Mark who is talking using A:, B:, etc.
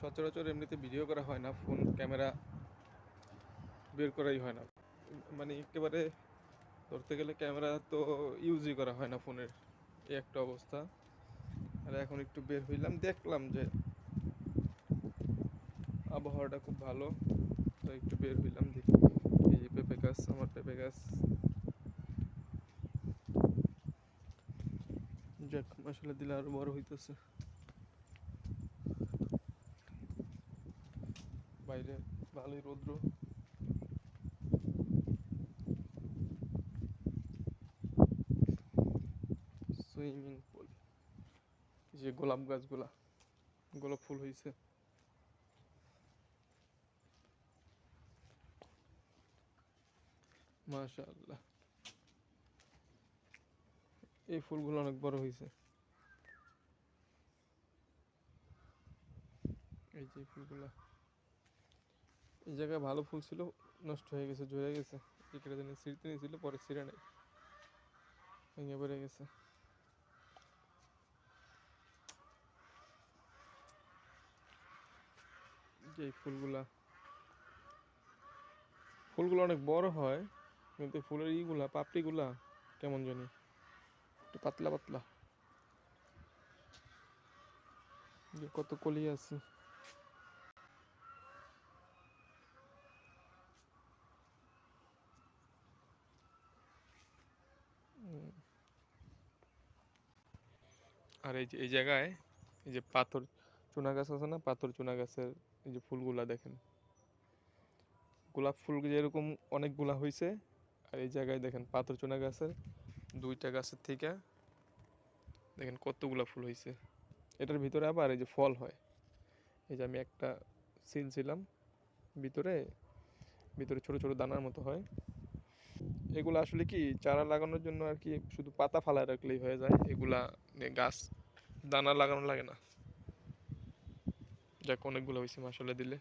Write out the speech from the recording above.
A: সচরাচর এমনিতে ভিডিও করা হয় না ফোন ক্যামেরা বের করাই হয় না। মানে একেবারে ধরতে গেলে ক্যামেরা তো ইউজই করা হয় না ফোনের এই একটা অবস্থা। আর এখন একটু বের হইলাম, দেখলাম যে আবহাওয়াটা খুব ভালো, তো একটু বের হইলাম, দেখি। এই যে পেঁপে গাছ, আমার পেঁপে গাছ। যাক মশলা দিলে আরও বড় হইতেছে। বাইরে, ভালোই রৌদ্র। সুইমিং পুল যে গোলাপ গাছগুলা গোলাপ ফুল হয়েছে মাশাআল্লাহ। এই ফুলগুলো অনেক বড় হয়েছে এই যে ফুলগুলা। এই জায়গায় ভালো ফুল ছিল, নষ্ট হয়ে গেছে, ঝরে গেছে। এখানে জানি ছিঁড়তে নিয়েছিল, পরে ছিঁড়ে নাই। ভেঙে পড়ে গেছে। যে ফুলগুলা ফুলগুলো অনেক বড় হয়, কিন্তু ফুলের ইগুলা, পাপড়িগুলা কেমন জানি? একটু পাতলা পাতলা। যে কত কলি আছে। আর এই যে, এই জায়গায় এই যে পাথর, চুনা গাছ আছে না? পাথর চুনা গাছের এই যে ফুলগুলা দেখেন। গোলাপ ফুল যেরকম অনেকগুলা হয়েছে আর এই জায়গায় দেখেন পাথর চুনা গাছের দুইটা গাছের থেকে দেখেন কতগুলা ফুল হয়েছে এটার ভিতরে আবার এই যে ফল হয়। এই যে আমি একটা সিল ছিলাম, ভিতরে ভিতরে ছোট ছোট দানার মতো হয়। এগুলো আসলে কি চারা লাগানোর জন্য আর কি শুধু পাতা ফালায় রাখলেই হয়ে যায়? এগুলা গাছ, দানা লাগানো লাগে না? যাক, অনেকগুলো হয়েছে মাসাল্লাহ দিলে।